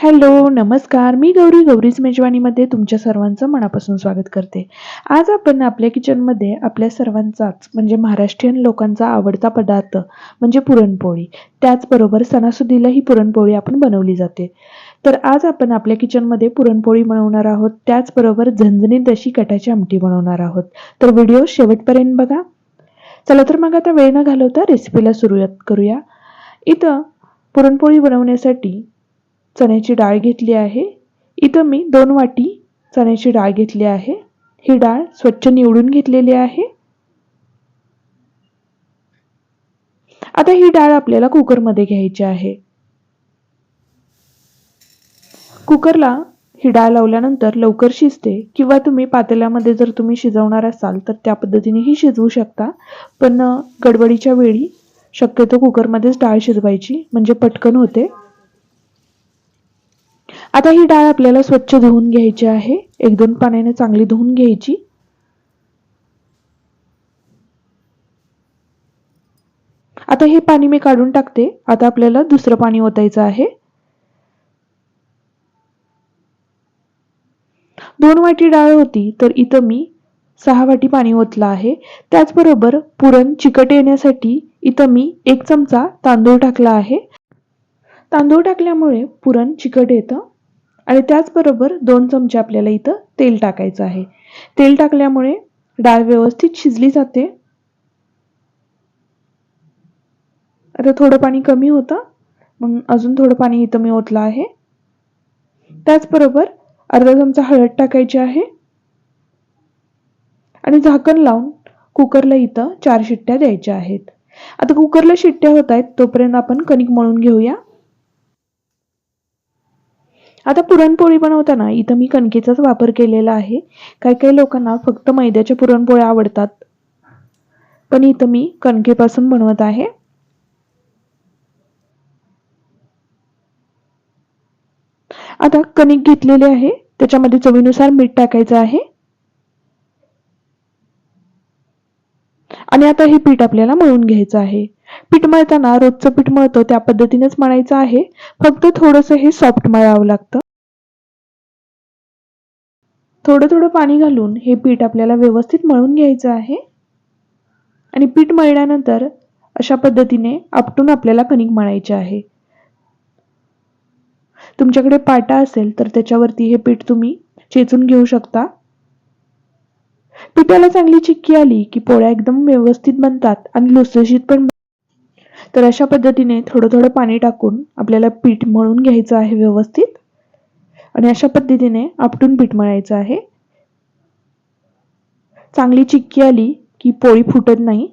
Hello नमस्कार. मी गौरी गौरीच मेजवानीमध्ये तुमच्या सर्वांचं मनापासून स्वागत करते. आज आपण आपल्या किचनमध्ये आपल्या सर्वांचाच म्हणजे महाराष्ट्रीयन लोकांचा आवडता पदार्थ म्हणजे पुरणपोळी. त्याचबरोबर सणासुदीला ही पुरणपोळी आपण बनवली जाते. तर आज आपण आपल्या किचनमध्ये पुरणपोळी बनवणार आहोत. त्याचबरोबर झणझणीत अशी कटाची आमटी बनवणार आहोत. तर व्हिडिओ शेवटपर्यंत बघा. चला तर मग आता वेळ न घालवता रेसिपीला सुरुवात करूया. इथं पुरणपोळी बनवण्यासाठी चण्याची डाळ घेतली आहे. इथं मी दोन वाटी चण्याची डाळ घेतली आहे. ही डाळ स्वच्छ निवडून घेतलेली आहे. आता ही डाळ आपल्याला कुकरमध्ये घ्यायची आहे. कुकरला ही डाळ लावल्यानंतर लवकर शिजते किंवा तुम्ही पातेल्यामध्ये जर तुम्ही शिजवणार असाल तर त्या पद्धतीनेही शिजवू शकता. पण गडबडीच्या वेळी शक्यतो कुकरमध्येच डाळ शिजवायची म्हणजे पटकन होते. आता ही डाळ आपल्याला स्वच्छ धुवून घ्यायची आहे. एक दोन पाण्याने चांगली धुवून घ्यायची. आता हे पाणी मी काढून टाकते. आता आपल्याला दुसरं पाणी ओतायचं आहे. दोन वाटी डाळ होती तर इथं मी सहा वाटी पाणी ओतलं आहे. त्याचबरोबर पुरण चिकट येण्यासाठी इथं मी एक चमचा तांदूळ टाकला आहे. तांदूळ टाकल्यामुळे पुरण चिकट येतं. आणि त्याचबरोबर दोन चमचे आपल्याला इथं तेल टाकायचं आहे. तेल टाकल्यामुळे डाळ व्यवस्थित शिजली जाते. आता थोडं पाणी कमी होतं. मग अजून थोडं पाणी इथं मी ओतलं आहे. त्याचबरोबर अर्धा चमचा हळद टाकायची आहे. आणि झाकण लावून कुकरला इथं चार शिट्ट्या द्यायच्या आहेत. आता कुकरला शिट्ट्या होत आहेत तोपर्यंत आपण कणिक मळून घेऊया. आता पुरणपोळी बनवताना इथं मी कणकेचाच वापर केलेला आहे. काही काही लोकांना फक्त मैद्याच्या पुरणपोळ्या आवडतात. पण इथं मी कणकेपासून बनवत आहे. आता कणिक घेतलेले आहे. त्याच्यामध्ये चवीनुसार मीठ टाकायचं आहे. आणि आता हे पीठ आपल्याला मळून घ्यायचं आहे. पीठ मळताना रोजचं पीठ मळतो त्या पद्धतीनेच मळायचं आहे. फक्त थोडंसं हे सॉफ्ट मळावं लागतं. थोडं थोडं पाणी घालून हे पीठ आपल्याला व्यवस्थित मळून घ्यायचं आहे. आणि पीठ मळल्यानंतर अशा पद्धतीने आपटून आपल्याला कणिक मळायचे आहे. तुमच्याकडे पाटा असेल तर त्याच्यावरती हे पीठ तुम्ही चेचून घेऊ शकता. पिठाला चांगली चिक्की आली की पोळ्या एकदम व्यवस्थित बनतात आणि लुसलुशीत पण तर अशा पद्धतीने थोडं थोडं पाणी टाकून आपल्याला पीठ मळून घ्यायचं आहे व्यवस्थित. आणि अशा पद्धतीने आपटून पीठ मळायचं आहे. चांगली चिक्की आली की पोळी फुटत नाही.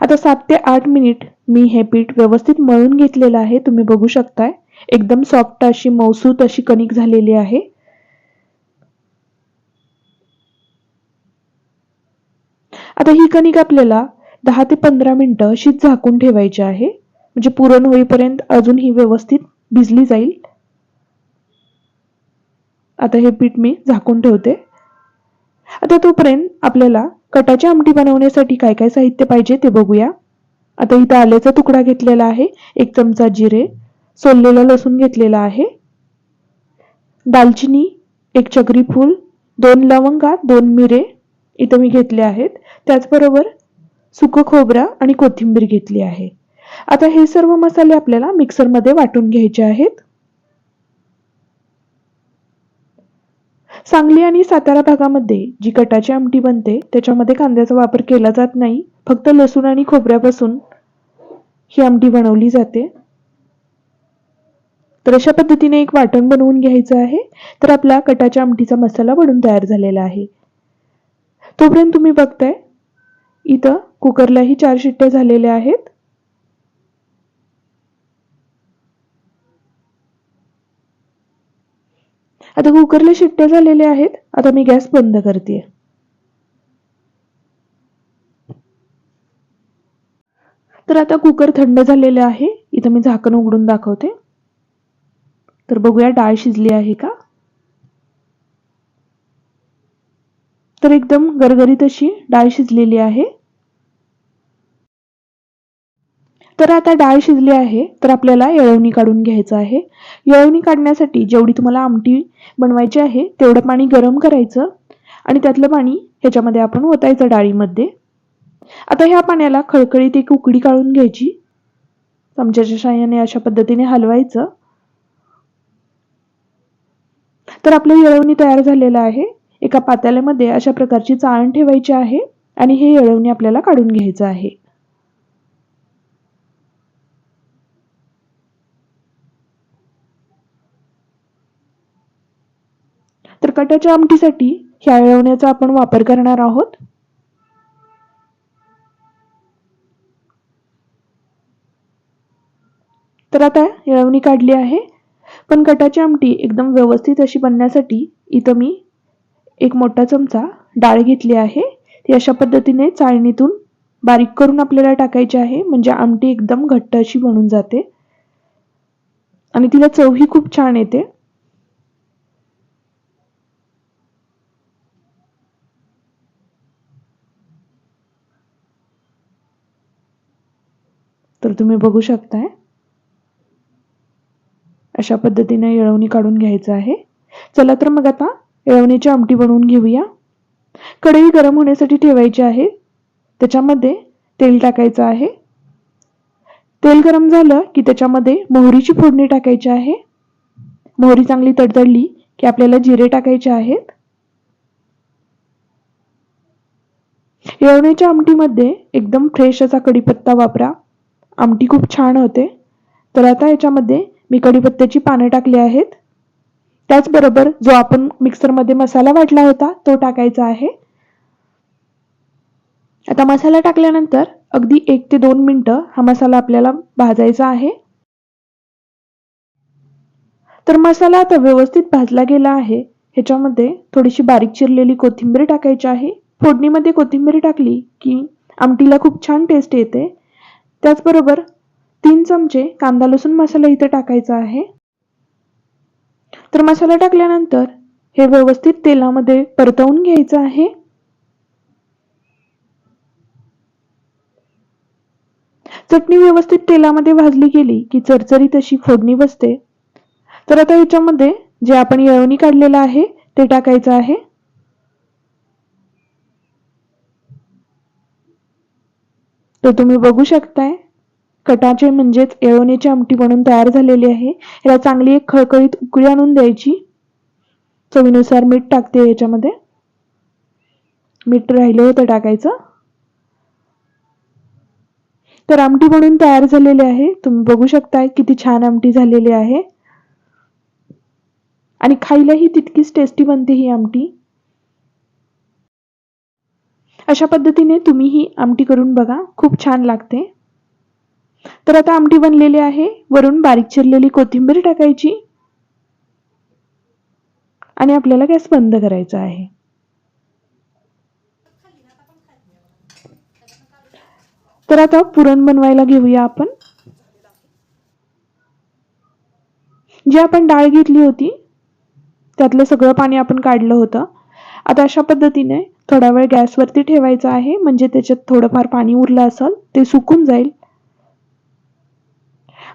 आता सात ते आठ मिनिट मी हे पीठ व्यवस्थित मळून घेतलेलं आहे. तुम्ही बघू शकताय. एकदम सॉफ्ट अशी मौसूत अशी कणिक झालेली आहे. आता ही कणिक आपल्याला दहा ते पंधरा मिनिटं अशी झाकून ठेवायची आहे. म्हणजे पुरण होईपर्यंत अजून ही व्यवस्थित भिजली जाईल. आता हे पीठ मी झाकून ठेवते. आता तोपर्यंत आपल्याला कटाची आमटी बनवण्यासाठी काय काय साहित्य पाहिजे ते बघूया. आता इथं आल्याचा तुकडा घेतलेला आहे. एक चमचा जिरे सोललेला लसूण घेतलेला आहे. दालचिनी एक चक्री फूल दोन लवंगा दोन मिरे इथं मी घेतले आहेत. त्याचबरोबर सुकं खोबरा आणि कोथिंबीर घेतली आहे. आता हे सर्व मसाले आपल्याला मिक्सरमध्ये वाटून घ्यायचे आहेत. सांगली आणि सातारा भागामध्ये जी कटाची आमटी बनते त्याच्यामध्ये कांद्याचा वापर केला जात नाही. फक्त लसूण आणि खोबऱ्यापासून ही आमटी बनवली जाते. तर अशा पद्धतीने एक वाटण बनवून घ्यायचं आहे. तर आपला कटाच्या आमटीचा मसाला बनून तयार झालेला आहे. तोपर्यंत तुम्ही बघताय इथं कुकरलाही चार शिट्ट्या झालेल्या आहेत. आता कुकरला शिट्ट्या झालेल्या आहेत. आता मी गॅस बंद करते. तर आता कुकर थंड झालेले आहे. इथं मी झाकण उघडून दाखवते. तर बघूया डाळ शिजली आहे का? तर एकदम गरगरीत अशी डाळ शिजलेली आहे. तर आता डाळ शिजली आहे तर आपल्याला येळवणी काढून घ्यायचं आहे. येळवणी काढण्यासाठी जेवढी तुम्हाला आमटी बनवायची आहे तेवढं पाणी गरम करायचं आणि त्यातलं पाणी ह्याच्यामध्ये आपण ओतायचं डाळीमध्ये. आता ह्या पाण्याला खळखळीत एक उकडी काढून घ्यायची. चमच्याच्या साहाय्याने अशा पद्धतीने हलवायचं. तर आपलं येळवणी तयार झालेलं आहे. एका पात्याल्यामध्ये अशा प्रकारची चाळण ठेवायची आहे आणि हे येळवणी आपल्याला काढून घ्यायचं आहे. तर कटाच्या आमटीसाठी ह्या येळवण्याचा आपण वापर करणार आहोत. तर आता येळवणी काढली आहे. पण कटाची आमटी एकदम व्यवस्थित अशी बनण्यासाठी इथं मी एक मोठा चमचा डाळ घेतली आहे. ती अशा पद्धतीने चाळणीतून बारीक करून आपल्याला टाकायची आहे. म्हणजे आमटी एकदम घट्ट अशी बनून जाते. आणि तिला चवही खूप छान येते. तर तुम्ही बघू शकताय. अशा पद्धतीने येळवणी काढून घ्यायचं आहे. चला तर मग आता येळवणीची आमटी बनवून घेऊया. कढई गरम होण्यासाठी ठेवायची आहे. त्याच्यामध्ये तेल टाकायचं आहे. तेल गरम झालं की त्याच्यामध्ये मोहरीची फोडणी टाकायची आहे. मोहरी चांगली तडतडली की आपल्याला जिरे टाकायचे आहेत. येळवण्याच्या आमटीमध्ये एकदम फ्रेश असा कढीपत्ता वापरा. आमटी खूप छान होते. तर आता याच्यामध्ये मी कढीपत्त्याची पानं टाकली आहेत. त्याचबरोबर जो आपण मिक्सरमध्ये मसाला वाटला होता तो टाकायचा आहे. आता मसाला टाकल्यानंतर अगदी एक ते दोन मिनटं हा मसाला आपल्याला भाजायचा आहे. तर मसाला आता व्यवस्थित भाजला गेला आहे. ह्याच्यामध्ये थोडीशी बारीक चिरलेली कोथिंबीर टाकायची आहे. फोडणीमध्ये कोथिंबीर टाकली की आमटीला खूप छान टेस्ट येते. त्याचबरोबर तीन चमचे कांदा लसूण मसाला इथे टाकायचा आहे. तर मसाला टाकल्यानंतर हे व्यवस्थित तेलामध्ये परतवून घ्यायचं आहे. चटणी व्यवस्थित तेलामध्ये भाजली गेली की चरचरीत अशी फोडणी बसते. तर आता याच्यामध्ये जे आपण येळवणी काढलेलं आहे ते टाकायचं आहे. तर तुम्ही बघू शकताय कटाचे म्हणजेच येळवणीची आमटी बनून तयार झालेली आहे. याला चांगली एक खळखळीत उकळी आणून द्यायची. चवीनुसार मीठ टाकते याच्यामध्ये. मीठ राहिलं होतं टाकायचं. तर आमटी बनून तयार झालेली आहे. तुम्ही बघू शकताय किती छान आमटी झालेली आहे. आणि खायलाही तितकीच टेस्टी बनते ही आमटी. अशा पद्धतीने तुम्ही ही आमटी करून बघा. खूप छान लागते. तर आता आमटी बनलेली आहे. वरून बारीक चिरलेली कोथिंबीर टाकायची. आणि आपल्याला गॅस बंद करायचा आहे. तर आता पुरण बनवायला घेऊया आपण. जी आपण डाळ घेतली होती त्यातलं सगळं पाणी आपण काढलं होतं. आता अशा पद्धतीने थोडा वेळ गॅसवरती ठेवायचं आहे. म्हणजे त्याच्यात थोडंफार पाणी उरलं असेल ते सुकून जाईल.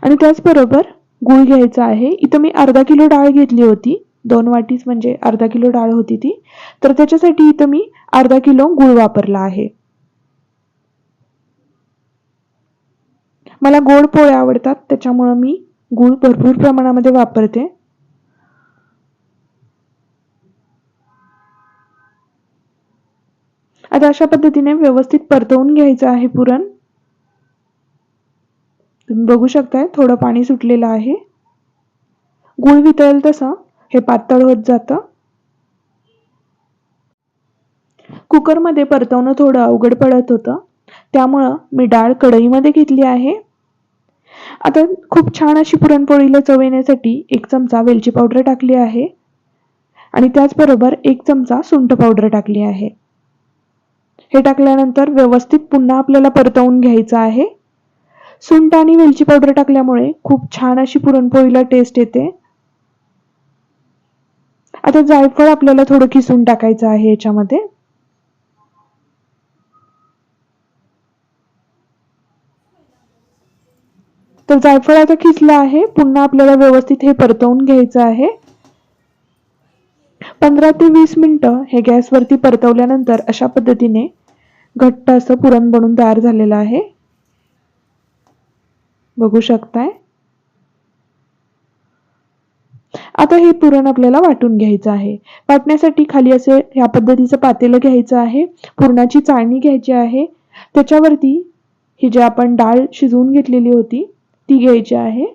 आणि त्याचबरोबर गूळ घ्यायचा आहे. इथं मी अर्धा किलो डाळ घेतली होती. दोन वाटीच म्हणजे अर्धा किलो डाळ होती ती. तर त्याच्यासाठी इथं मी अर्धा किलो गूळ वापरला आहे. मला गोड पोळ्या आवडतात त्याच्यामुळं मी गूळ भरपूर प्रमाणामध्ये वापरते. आता अशा पद्धतीने व्यवस्थित परतवून घ्यायचं आहे पुरण. तुम्ही बघू शकताय थोडं पाणी सुटलेलं आहे. गुळ वितळेल तसं हे पातळ होत जातं. कुकरमध्ये परतवणं थोडं अवघड पडत होतं. त्यामुळं मी डाळ कढईमध्ये घेतली आहे. आता खूप छान अशी पुरणपोळीला चव येण्यासाठी एक चमचा वेलची पावडर टाकली आहे. आणि त्याचबरोबर एक चमचा सुंठ पावडर टाकली आहे. हे टाकल्यानंतर व्यवस्थित पुन्हा आपल्याला परतवून घ्यायचं आहे. सुंट आणि वेलची पावडर टाकल्यामुळे खूप छान अशी पुरणपोळीला टेस्ट येते. आता जायफळ आपल्याला थोडं किसून टाकायचं आहे याच्यामध्ये. तर जायफळ आता खिचलं आहे. पुन्हा आपल्याला व्यवस्थित हे परतवून घ्यायचं आहे. पंधरा ते वीस मिनिटं हे गॅसवरती परतवल्यानंतर अशा पद्धतीने घट्ट असं पुरण बनून तयार झालेलं आहे. बघू शकताय. आता हे पुरण आपल्याला वाटून घ्यायचं आहे. वाटण्यासाठी खाली असे ह्या पद्धतीचं पातेलं घ्यायचं आहे. पुरणाची चाळणी घ्यायची आहे. त्याच्यावरती ही जी आपण डाळ शिजवून घेतलेली होती ती घ्यायची आहे.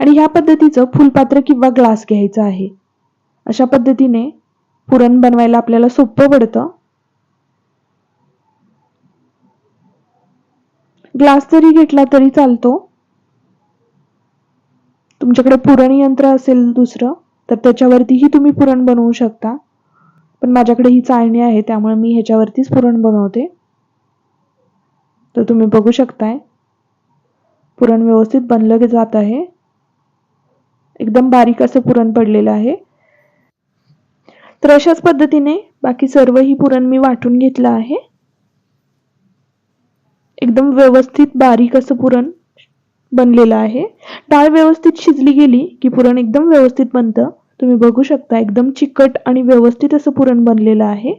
आणि ह्या पद्धतीचं फुलपात्र किंवा ग्लास घ्यायचं आहे. अशा पद्धतीने पुरण बनवायला आपल्याला सोपं पडतं. ग्लास जरी घेतला तरी चालतो. तुमच्याकडे पुरण यंत्र असेल दुसरं तर त्याच्यावरतीही तुम्ही पुरण बनवू शकता. पण माझ्याकडे ही चाळणी आहे त्यामुळे मी ह्याच्यावरतीच पुरण बनवते. तर तुम्ही बघू शकताय. पुरण व्यवस्थित बनलं जात आहे. एकदम बारीक असं पुरण पडलेलं आहे. तर अशाच पद्धतीने बाकी सर्व ही पुरण मी वाटून घेतलं आहे. एकदम व्यवस्थित बारीक असं पुरण बनलेलं आहे. डाळ व्यवस्थित शिजली गेली की पुरण एकदम व्यवस्थित बनतं. तुम्ही बघू शकता एकदम चिकट आणि व्यवस्थित असं पुरण बनलेलं आहे.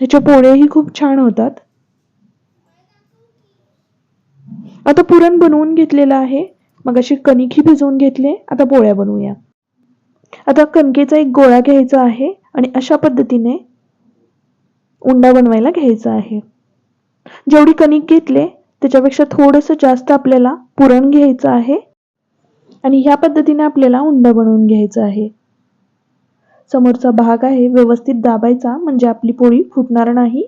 ह्याच्या पोळ्याही खूप छान होतात. आता पुरण बनवून घेतलेलं आहे. मग अशी कणिकही भिजवून घेतले आता पोळ्या बनवूया. आता कणकेचा एक गोळा घ्यायचा आहे आणि अशा पद्धतीने उंडा बनवायला घ्यायचा आहे. जेवढी कणिक घेतले त्याच्यापेक्षा थोडंसं जास्त आपल्याला पुरण घ्यायचं आहे आणि ह्या पद्धतीने आपल्याला उंडा बनवून घ्यायचा आहे. समोरचा भाग आहे व्यवस्थित दाबायचा म्हणजे आपली पोळी फुटणार नाही.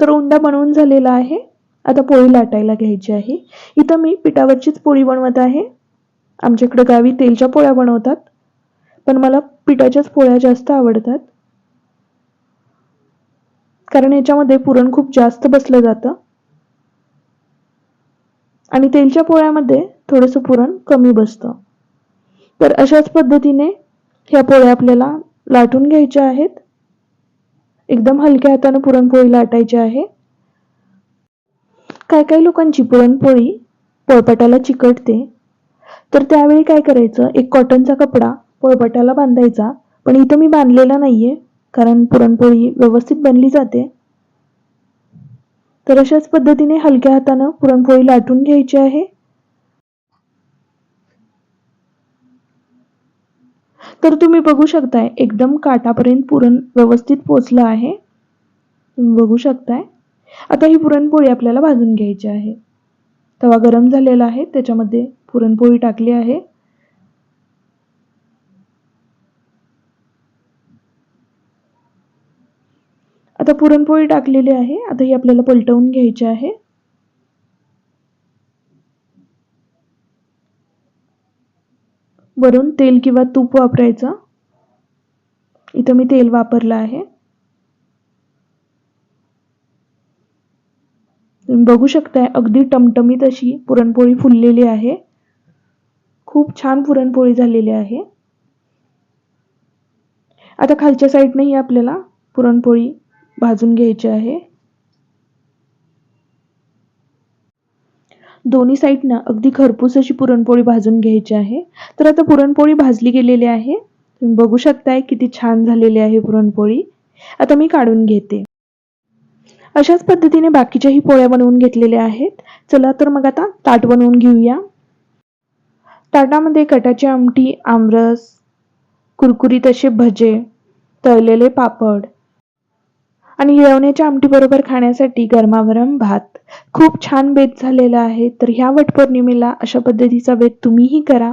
तर उंडा बनवून झालेला आहे. आता पोळी लाटायला घ्यायची आहे. इथं मी पिठावरचीच पोळी बनवत आहे. आमच्याकडे गावी तेलच्या पोळ्या बनवतात पण मला पिठाच्याच पोळ्या जास्त आवडतात. कारण याच्यामध्ये पुरण खूप जास्त बसलं जातं. आणि तेलच्या पोळ्यामध्ये थोडंसं पुरण कमी बसतं. तर अशाच पद्धतीने ह्या पोळ्या आपल्याला लाटून घ्यायच्या आहेत. एकदम हलक्या हाताने पुरणपोळी लाटायची आहे. काय काय लोकांची पुरणपोळी पोळपाटाला चिकटते तर त्यावेळी काय करायचं? एक कॉटनचा कपडा पोळपाटाला बांधायचा. पण इथं मी बांधलेला नाही आहे कारण पुरणपोळी व्यवस्थित बनली जाते. तर अशाच पद्धतीने हलक्या हातानं पुरणपोळी लाटून घ्यायची आहे. तर तुम्ही बघू शकताय एकदम काटापर्यंत पुरण व्यवस्थित पोचलं आहे. तुम्ही बघू शकताय. आता ही पुरणपोळी आपल्याला भाजून घ्यायची आहे. तवा गरम झालेला आहे. त्याच्यामध्ये पुरणपोळी टाकली आहे. आता पुरणपोळी टाकलेली आहे. आता ही आपल्याला पलटवून घ्यायची आहे. वरून तेल किंवा तूप वापरायचं. इथं मी तेल वापरलं आहे. तुम्ही बघू शकताय अगदी टमटमीत अशी पुरणपोळी फुललेली आहे. खूप छान पुरणपोळी झालेली आहे. आता खालच्या साईडनेही आपल्याला पुरणपोळी भाजून घ्यायची आहे. दोन्ही साईडनं अगदी खरपूस अशी पुरणपोळी भाजून घ्यायची आहे. तर आता पुरणपोळी भाजली गेलेली आहे. तुम्ही बघू शकताय किती छान झालेली आहे पुरणपोळी. आता मी काढून घेते. अशाच पद्धतीने बाकीच्याही पोळ्या बनवून घेतलेल्या आहेत. चला तर मग आता ताट बनवून घेऊया. ताटामध्ये कटाची आमटी आमरस कुरकुरीत असे भजे तळलेले पापड आणि येवण्याच्या आमटीबरोबर खाण्यासाठी गरमागरम भात. खूप छान बेत झालेला आहे तर ह्या वटपौर्णिमेला अशा पद्धतीचा बेत तुम्हीही करा.